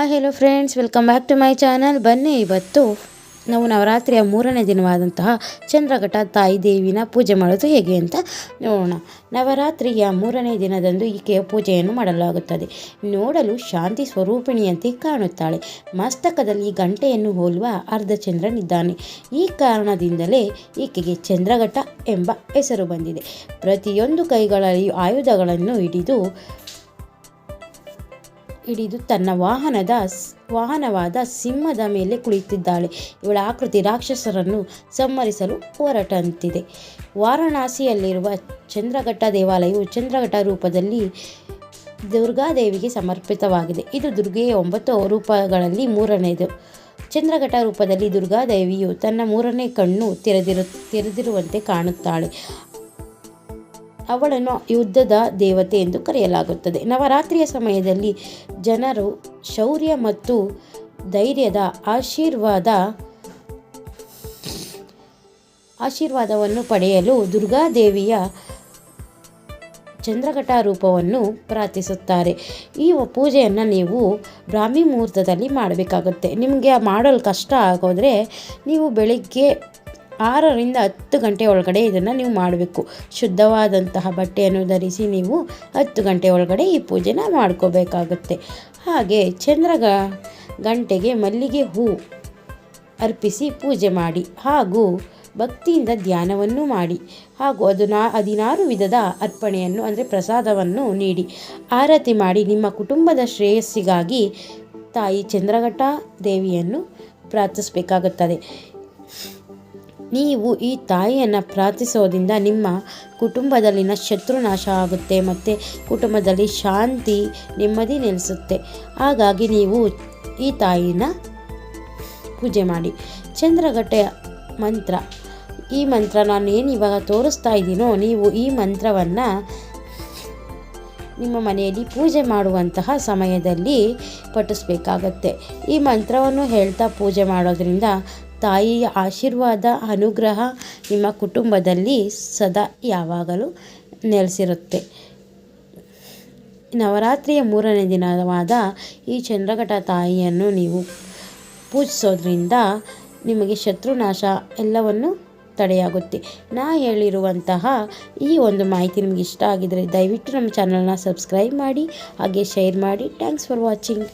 Hi hello friends welcome back to my channel ಬನ್ನಿ, ಇವತ್ತು ನಾವು ನವರಾತ್ರಿಯ ಮೂರನೇ ದಿನವಾದಂತಹ ಚಂದ್ರಘಟ ತಾಯಿ ದೇವಿನ ಪೂಜೆ ಮಾಡೋದು ಹೇಗೆ ಅಂತ ನೋಡೋಣ. ನವರಾತ್ರಿಯ ಮೂರನೇ ದಿನದಂದು ಈಕೆಯ ಪೂಜೆಯನ್ನು ಮಾಡಲಾಗುತ್ತದೆ. ನೋಡಲು ಶಾಂತಿ ಸ್ವರೂಪಿಣಿಯಂತೆ ಕಾಣುತ್ತಾಳೆ. ಮಸ್ತಕದಲ್ಲಿ ಗಂಟೆಯನ್ನು ಹೋಲುವ ಅರ್ಧಚಂದ್ರನಿದ್ದಾನೆ. ಈ ಕಾರಣದಿಂದಲೇ ಈಕೆಗೆ ಚಂದ್ರಘಟ ಎಂಬ ಹೆಸರು ಬಂದಿದೆ. ಪ್ರತಿಯೊಂದು ಕೈಗಳಲ್ಲಿ ಆಯುಧಗಳನ್ನು ಹಿಡಿದು ಹಿಡಿದು ತನ್ನ ವಾಹನದ ವಾಹನವಾದ ಸಿಂಹದ ಮೇಲೆ ಕುಳಿತಿದ್ದಾಳೆ. ಇವಳ ಆಕೃತಿ ರಾಕ್ಷಸರನ್ನು ಸಂಹರಿಸಲು ಹೊರಟಂತಿದೆ. ವಾರಣಾಸಿಯಲ್ಲಿರುವ ಚಂದ್ರಘಟ್ಟ ದೇವಾಲಯವು ಚಂದ್ರಘಟ್ಟ ರೂಪದಲ್ಲಿ ದುರ್ಗಾದೇವಿಗೆ ಸಮರ್ಪಿತವಾಗಿದೆ. ಇದು ದುರ್ಗೆಯ ಒಂಬತ್ತು ರೂಪಗಳಲ್ಲಿ ಮೂರನೆಯದು ಚಂದ್ರಘಟ ರೂಪದಲ್ಲಿ ದುರ್ಗಾದೇವಿಯು ತನ್ನ ಮೂರನೇ ಕಣ್ಣು ತೆರೆದಿರು, ತೆರೆದಿರುವಂತೆ ಕಾಣುತ್ತಾಳೆ. ಅವಳನ್ನು ಯುದ್ಧದ ದೇವತೆ ಎಂದು ಕರೆಯಲಾಗುತ್ತದೆ. ನವರಾತ್ರಿಯ ಸಮಯದಲ್ಲಿ ಜನರು ಶೌರ್ಯ ಮತ್ತು ಧೈರ್ಯದ ಆಶೀರ್ವಾದ, ಆಶೀರ್ವಾದವನ್ನು ಪಡೆಯಲು ದುರ್ಗಾದೇವಿಯ ಚಂದ್ರಘಟ ರೂಪವನ್ನು ಪ್ರಾರ್ಥಿಸುತ್ತಾರೆ. ಈ ಪೂಜೆಯನ್ನು ನೀವು ಬ್ರಾಹ್ಮಿ ಮುಹೂರ್ತದಲ್ಲಿ ಮಾಡಬೇಕಾಗುತ್ತೆ. ನಿಮಗೆ ಮಾಡಲು ಕಷ್ಟ ಆಗೋದ್ರೆ ನೀವು ಬೆಳಿಗ್ಗೆ ಆರರಿಂದ ಹತ್ತು ಗಂಟೆ ಒಳಗಡೆ ಇದನ್ನು ನೀವು ಮಾಡಬೇಕು. ಶುದ್ಧವಾದಂತಹ ಬಟ್ಟೆಯನ್ನು ಧರಿಸಿ ನೀವು ಹತ್ತು ಗಂಟೆ ಒಳಗಡೆ ಈ ಪೂಜೆನ ಮಾಡ್ಕೋಬೇಕಾಗುತ್ತೆ. ಹಾಗೆ ಚಂದ್ರ ಗಂಟೆಗೆ ಮಲ್ಲಿಗೆ ಹೂ ಅರ್ಪಿಸಿ ಪೂಜೆ ಮಾಡಿ ಹಾಗೂ ಭಕ್ತಿಯಿಂದ ಧ್ಯಾನವನ್ನು ಮಾಡಿ ಹಾಗೂ ಅದು ನಾ ಹದಿನಾರು ವಿಧದ ಅರ್ಪಣೆಯನ್ನು ಅಂದರೆ ಪ್ರಸಾದವನ್ನು ನೀಡಿ ಆರತಿ ಮಾಡಿ ನಿಮ್ಮ ಕುಟುಂಬದ ಶ್ರೇಯಸ್ಸಿಗಾಗಿ ತಾಯಿ ಚಂದ್ರಘಟ್ಟ ದೇವಿಯನ್ನು ಪ್ರಾರ್ಥಿಸಬೇಕಾಗುತ್ತದೆ. ನೀವು ಈ ತಾಯಿಯನ್ನು ಪ್ರಾರ್ಥಿಸೋದ್ರಿಂದ ನಿಮ್ಮ ಕುಟುಂಬದಲ್ಲಿನ ಶತ್ರು ನಾಶ ಆಗುತ್ತೆ ಮತ್ತು ಕುಟುಂಬದಲ್ಲಿ ಶಾಂತಿ ನೆಮ್ಮದಿ ನೆಲೆಸುತ್ತೆ. ಹಾಗಾಗಿ ನೀವು ಈ ತಾಯಿನ ಪೂಜೆ ಮಾಡಿ. ಚಂದ್ರಗಟ್ಟೆಯ ಮಂತ್ರ. ಈ ಮಂತ್ರ ನಾನು ಏನು ಇವಾಗ ತೋರಿಸ್ತಾ ಇದ್ದೀನೋ ನೀವು ಈ ಮಂತ್ರವನ್ನು ನಿಮ್ಮ ಮನೆಯಲ್ಲಿ ಪೂಜೆ ಮಾಡುವಂತಹ ಸಮಯದಲ್ಲಿ ಪಠಿಸ್ಬೇಕಾಗತ್ತೆ. ಈ ಮಂತ್ರವನ್ನು ಹೇಳ್ತಾ ಪೂಜೆ ಮಾಡೋದ್ರಿಂದ ತಾಯಿಯ ಆಶೀರ್ವಾದ, ಅನುಗ್ರಹ ನಿಮ್ಮ ಕುಟುಂಬದಲ್ಲಿ ಸದಾ ಯಾವಾಗಲೂ ನೆಲೆಸಿರುತ್ತೆ. ನವರಾತ್ರಿಯ ಮೂರನೇ ದಿನವಾದ ಈ ಚಂದ್ರಘಟ ತಾಯಿಯನ್ನು ನೀವು ಪೂಜಿಸೋದ್ರಿಂದ ನಿಮಗೆ ಶತ್ರುನಾಶ ಎಲ್ಲವನ್ನು ತಡೆಯಾಗುತ್ತೆ. ನಾ ಹೇಳಿರುವಂತಹ ಈ ಒಂದು ಮಾಹಿತಿ ನಿಮಗೆ ಇಷ್ಟ ಆಗಿದರೆ ದಯವಿಟ್ಟು ನಮ್ಮ ಚಾನಲ್ನ ಸಬ್ಸ್ಕ್ರೈಬ್ ಮಾಡಿ, ಹಾಗೆ ಶೇರ್ ಮಾಡಿ. Thanks for watching.